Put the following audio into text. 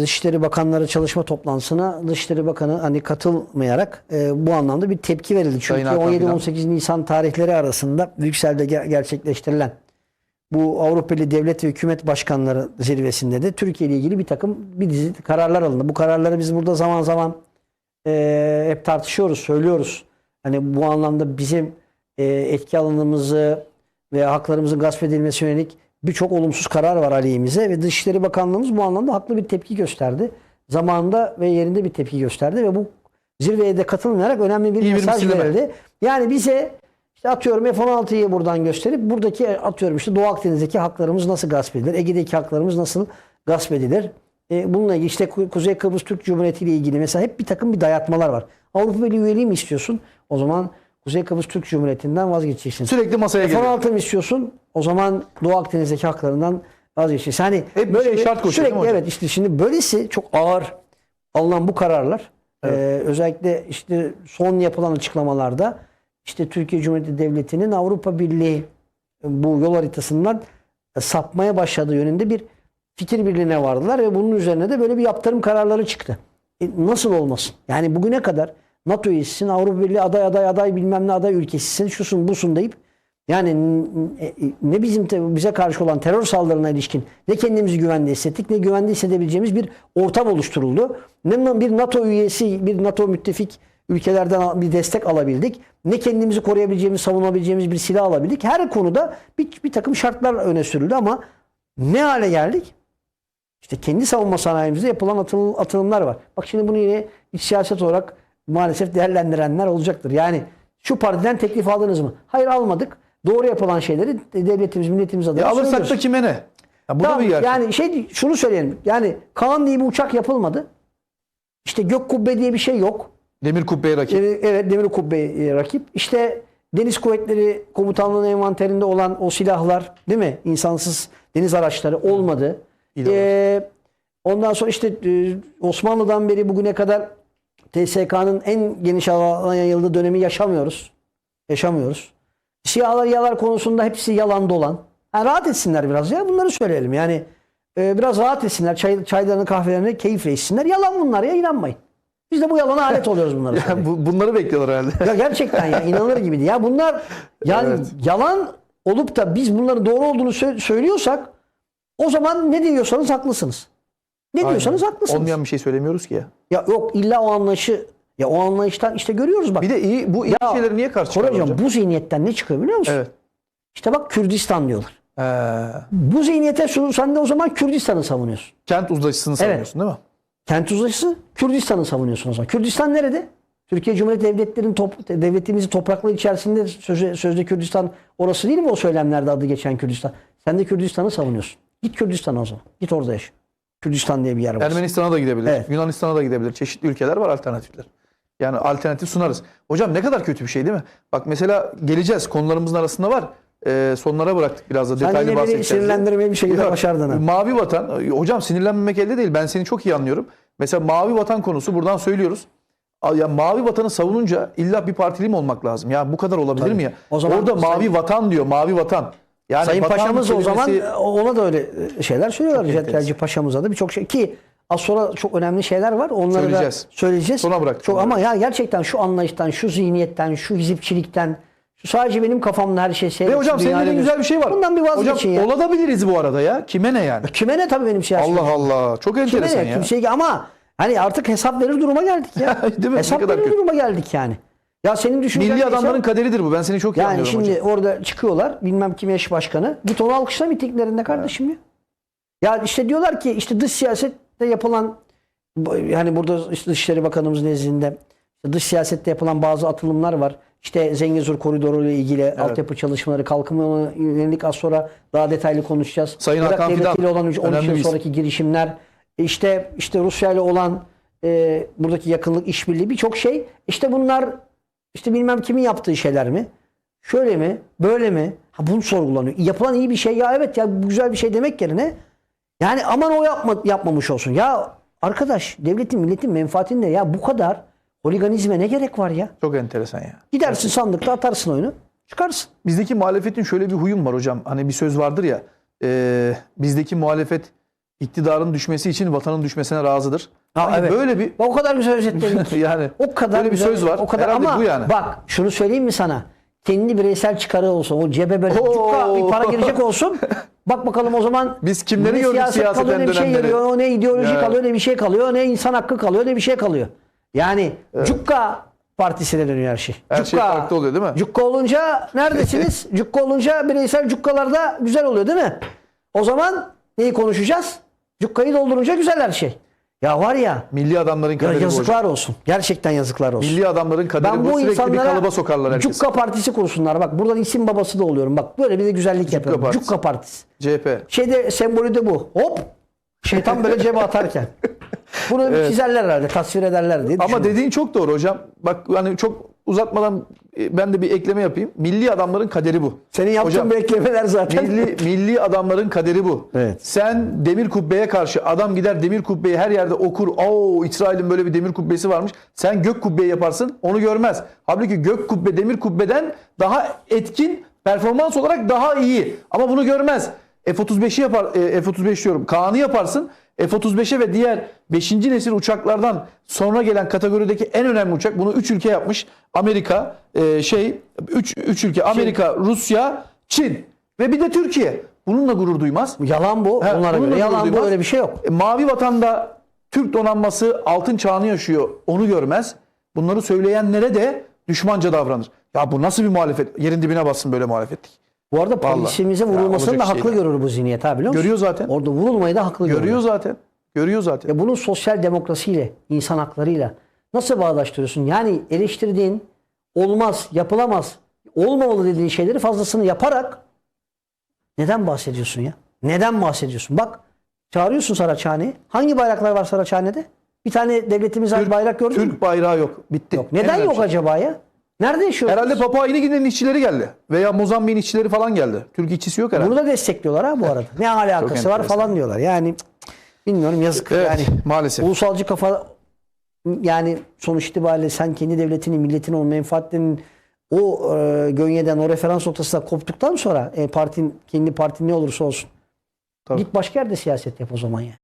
Dışişleri Bakanları çalışma toplantısına Dışişleri Bakanı hani katılmayarak e, bu anlamda bir tepki verildi. Çünkü Hakan Fidan. 17-18 Nisan tarihleri arasında Brüksel'de ger- gerçekleştirilen bu Avrupa Birliği Devlet ve Hükümet Başkanları zirvesinde de Türkiye ile ilgili bir takım bir dizi kararlar alındı. Bu kararları biz burada zaman zaman e, hep tartışıyoruz, söylüyoruz. Hani bu anlamda bizim e, etki alanımızı ve haklarımızın gasp edilmesi yönelik birçok olumsuz karar var aleyhimize ve Dışişleri Bakanlığımız bu anlamda haklı bir tepki gösterdi. Zamanında ve yerinde bir tepki gösterdi ve bu zirveye de katılmayarak önemli bir İyi bir mesaj misilleme. verildi. Yani bize işte atıyorum F-16'yı buradan gösterip buradaki atıyorum işte Doğu Akdeniz'deki haklarımız nasıl gasp edilir? Ege'deki haklarımız nasıl gasp edilir? E, bununla ilgili işte Ku- Kuzey Kıbrıs Türk Cumhuriyeti ile ilgili mesela hep bir takım bir dayatmalar var. Avrupa Birliği üyeliği mi istiyorsun? O zaman Kuzey Kıbrıs Türk Cumhuriyeti'nden vazgeçeceksin. Sürekli masaya geliyor. F-16 mı istiyorsun? O zaman Doğu Akdeniz'deki haklarından vazgeçeceksin. Hani Hep şey şart koşuyor sürekli hocam? evet işte şimdi böylesi çok ağır alınan bu kararlar e, özellikle işte son yapılan açıklamalarda işte Türkiye Cumhuriyeti Devleti'nin Avrupa Birliği e, bu yol haritasından e, sapmaya başladığı yönünde bir fikir birliğine vardılar ve bunun üzerine de böyle bir yaptırım kararları çıktı. E, nasıl olmasın? Yani bugüne kadar NATO üyesisin, Avrupa Birliği aday aday aday bilmem ne aday ülkesisin, şusun busun deyip yani n- e, ne bizim bize karşı olan terör saldırına ilişkin ne kendimizi güvende hissettik ne güvende hissedebileceğimiz bir ortam oluşturuldu. Ne bir NATO üyesi, bir NATO müttefik ülkelerden bir destek alabildik. Ne kendimizi koruyabileceğimiz, savunabileceğimiz bir silah alabildik. Her konuda bir, bir takım şartlar öne sürüldü ama ne hale geldik? İşte kendi savunma sanayimizde yapılan atıl- atılımlar var. Bak şimdi bunu yine iç siyaset olarak maalesef değerlendirenler olacaktır. Yani şu partiden teklif aldınız mı? Hayır almadık. Doğru yapılan şeyleri devletimiz, milletimiz adına E alırsak söylüyoruz. da kime ne? Ya bu da Tamam, bir gerçek. yani şey şunu söyleyelim. Yani Kaan diye bir uçak yapılmadı. İşte gök kubbe diye bir şey yok. Demir kubbeye rakip. Evet, evet demir kubbe e, rakip. İşte Deniz Kuvvetleri Komutanlığı'nın envanterinde olan o silahlar değil mi? İnsansız deniz araçları olmadı. Ee, ondan sonra işte e, Osmanlı'dan beri bugüne kadar TSK'nın en geniş alana yayıldığı dönemi yaşamıyoruz. Yaşamıyoruz. Siyahlar yalar konusunda hepsi yalan dolan. Ha, rahat etsinler biraz ya bunları söyleyelim. Yani e, biraz rahat etsinler. Çay, çaylarını kahvelerini keyifle içsinler. Yalan bunlar ya inanmayın. Biz de bu yalana alet oluyoruz bunları. Ya bu- bunları bekliyorlar herhalde. Ya gerçekten ya inanılır gibi değil. Ya bunlar yani Evet. yalan olup da biz bunların doğru olduğunu sö- söylüyorsak o zaman ne diyorsanız haklısınız. Ne diyorsanız haklısınız. Olmayan bir şey söylemiyoruz ki ya. Ya yok illa o anlayışı ya o anlayıştan işte görüyoruz bak. Bir de iyi bu iyi Ya, şeyleri niye karşı çıkar Koraycığım hocam? bu zihniyetten ne çıkıyor biliyor musun? Evet. İşte bak Kürdistan diyorlar. Ee, Bu zihniyete şu- sen de o zaman Kürdistan'ı savunuyorsun. kent uzlaşısını savunuyorsun değil mi? Kent uzlaşısı Kürdistan'ı savunuyorsun o zaman. Kürdistan nerede? Türkiye Cumhuriyeti Devletleri'nin top, devletimizin toprakları içerisinde sözde, sözde Kürdistan orası değil mi o söylemlerde adı geçen Kürdistan? Sen de Kürdistan'ı savunuyorsun. Git Kürdistan'a o zaman. Git orada yaşa. Kürdistan diye bir yer var. Ermenistan'a da gidebilir. Evet. Yunanistan'a da gidebilir. Çeşitli ülkeler var alternatifler. Yani alternatif sunarız. Hocam ne kadar kötü bir şey değil mi? Bak mesela geleceğiz. Konularımızın arasında var. Ee, sonlara bıraktık biraz da Sen detaylı beni bahsedeceğiz. diye. sinirlendirmeyi bir şekilde başardın ha. Mavi vatan. Hocam sinirlenmemek elde değil. Ben seni çok iyi anlıyorum. Mesela mavi vatan konusu buradan söylüyoruz. Ya mavi vatanı savununca illa bir partili mi olmak lazım? Ya bu kadar olabilir Tabii. mi ya? O zaman Orada mavi vatan diyor. Mavi vatan. Yani Sayın vatan Paşamız o zaman kelimesi- ona da öyle şeyler söylüyorlar. Jetlerci Paşamıza da birçok şey ki az sonra çok önemli şeyler var. Onları Söyleyeceğiz. da söyleyeceğiz. Sona bıraktık Çok ama ya gerçekten şu anlayıştan, şu zihniyetten, şu hizipçilikten şu sadece benim kafamda her şey Ve seyretsin. hocam senin dediğin güzel bir şey var. Bundan bir vazgeçin hocam, ya. olabiliriz bu arada ya. Kime ne yani? Kime ne tabii benim siyasetim. Allah Allah. Çok Kime enteresan ne? ya. Kimseye ama hani artık hesap verir duruma geldik ya. Değil mi? Ne hesap kadar verir kötü. duruma geldik yani. Ya senin düşüncen Milli neyse- adamların kaderidir bu. Ben seni çok iyi yani anlıyorum şimdi hocam. orada çıkıyorlar bilmem kim eş başkanı. Git onu alkışla mitinglerinde kardeşim ya. Ya işte diyorlar ki işte dış siyasette yapılan bu- yani burada işte Dışişleri Bakanımız nezdinde işte dış siyasette yapılan bazı atılımlar var. İşte Zengezur koridoru ile ilgili altyapı çalışmaları, kalkınma yönelik az sonra daha detaylı konuşacağız. Sayın Irak Hakan Fidan, ile olan 13 önemli yıl bir isim. sonraki girişimler, işte işte Rusya ile olan e, buradaki yakınlık işbirliği birçok şey. İşte bunlar işte bilmem kimin yaptığı şeyler mi? Şöyle mi? Böyle mi? Ha bunu sorgulanıyor. Yapılan iyi bir şey ya evet ya bu güzel bir şey demek yerine yani aman o yapma, yapmamış olsun. Ya arkadaş devletin milletin menfaatinde ya bu kadar holiganizme ne gerek var ya? Çok enteresan ya. Gidersin sandıkta atarsın oyunu çıkarsın. Bizdeki muhalefetin şöyle bir huyum var hocam. Hani bir söz vardır ya. e, bizdeki muhalefet iktidarın düşmesi için vatanın düşmesine razıdır. Ha, Hani evet. Böyle bir o kadar güzel özetledin ki. yani O kadar böyle bir güzel- söz var. O kadar Herhalde ama bu yani. bak şunu söyleyeyim mi sana? Kendi bireysel çıkarı olsun. O cebe böyle cukka bir para girecek olsun. Bak bakalım o zaman Biz kimleri gördük siyaset siyaseten kalıyor, ne bir şey geliyor, ne ideoloji Ya. kalıyor, ne bir şey kalıyor, ne insan hakkı kalıyor, ne bir şey kalıyor. Yani cukka partisine dönüyor her şey. Her şey farklı oluyor değil mi? Cukka olunca neredesiniz? cukka olunca bireysel cukkalarda güzel oluyor değil mi? O zaman neyi konuşacağız? Cukkayı doldurunca güzel her şey. Ya var ya Milli adamların ya kaderi hocam. yazıklar olsun. Gerçekten yazıklar olsun. Milli adamların kaderi ben bu. bu Sürekli bir kalıba sokarlar herkes. Cukka Partisi kursunlar. Bak buradan isim babası da oluyorum. Bak böyle bir de güzellik yapıyorum. Partisi. Cukka Partisi. CHP. Şeyde sembolü de bu. Hop. Şeytan böyle cebe atarken. Bunu çizerler herhalde. Tasvir ederler diye Ama dediğin çok doğru hocam. Bak hani çok uzatmadan e, ben de bir ekleme yapayım. Milli adamların kaderi bu. Senin yaptığın Hocam, eklemeler zaten. Milli, milli adamların kaderi bu. Evet. Sen demir kubbeye karşı adam gider demir kubbeyi her yerde okur. Oo İsrail'in böyle bir demir kubbesi varmış. Sen gök kubbeyi yaparsın onu görmez. Halbuki gök kubbe demir kubbeden daha etkin performans olarak daha iyi. Ama bunu görmez. F-35'i yapar, e, F-35 diyorum. Kaan'ı yaparsın. F-35'e ve diğer 5. nesil uçaklardan sonra gelen kategorideki en önemli uçak. Bunu 3 ülke yapmış. Amerika, e, şey 3 3 ülke. Amerika, Rusya, Çin ve bir de Türkiye. Bununla gurur duymaz. Yalan bu. Ha, Onlara göre. Yalan bu. Öyle bir şey yok. E, Mavi vatanda Türk donanması altın çağını yaşıyor. Onu görmez. Bunları söyleyenlere de düşmanca davranır. Ya bu nasıl bir muhalefet? Yerin dibine bassın böyle muhalefetlik. Bu arada Ya vurulmasını da şey haklı görür bu zihniyet abi biliyor musun? Görüyor zaten. Orada vurulmayı da haklı görüyor. Görüyor zaten. Görüyor zaten. Ve bunun sosyal demokrasiyle, insan haklarıyla nasıl bağdaştırıyorsun? Yani eleştirdiğin olmaz, yapılamaz, olmamalı dediğin şeyleri fazlasını yaparak neden bahsediyorsun ya? Neden bahsediyorsun? Bak çağırıyorsun Saraçhane'yi. Hangi bayraklar var Saraçhane'de? Bir tane devletimize ait bayrak gördün mü? Türk bayrağı yok. Bitti. Yok. Neden En yok şey. acaba ya? Nerede yaşıyoruz? Herhalde Papua Yeni Gine'nin işçileri geldi. Veya Mozambik'in işçileri falan geldi. Türk işçisi yok herhalde. Bunu da destekliyorlar ha bu arada. Ne alakası var falan diyorlar. Yani bilmiyorum yazık. Evet, yani maalesef. Ulusalcı kafa yani sonuç itibariyle sen kendi devletinin, milletinin, o menfaatlerinin o e, gönyeden, o referans noktasında koptuktan sonra e, partin, kendi partin ne olursa olsun Tabii. git başka yerde siyaset yap o zaman yani.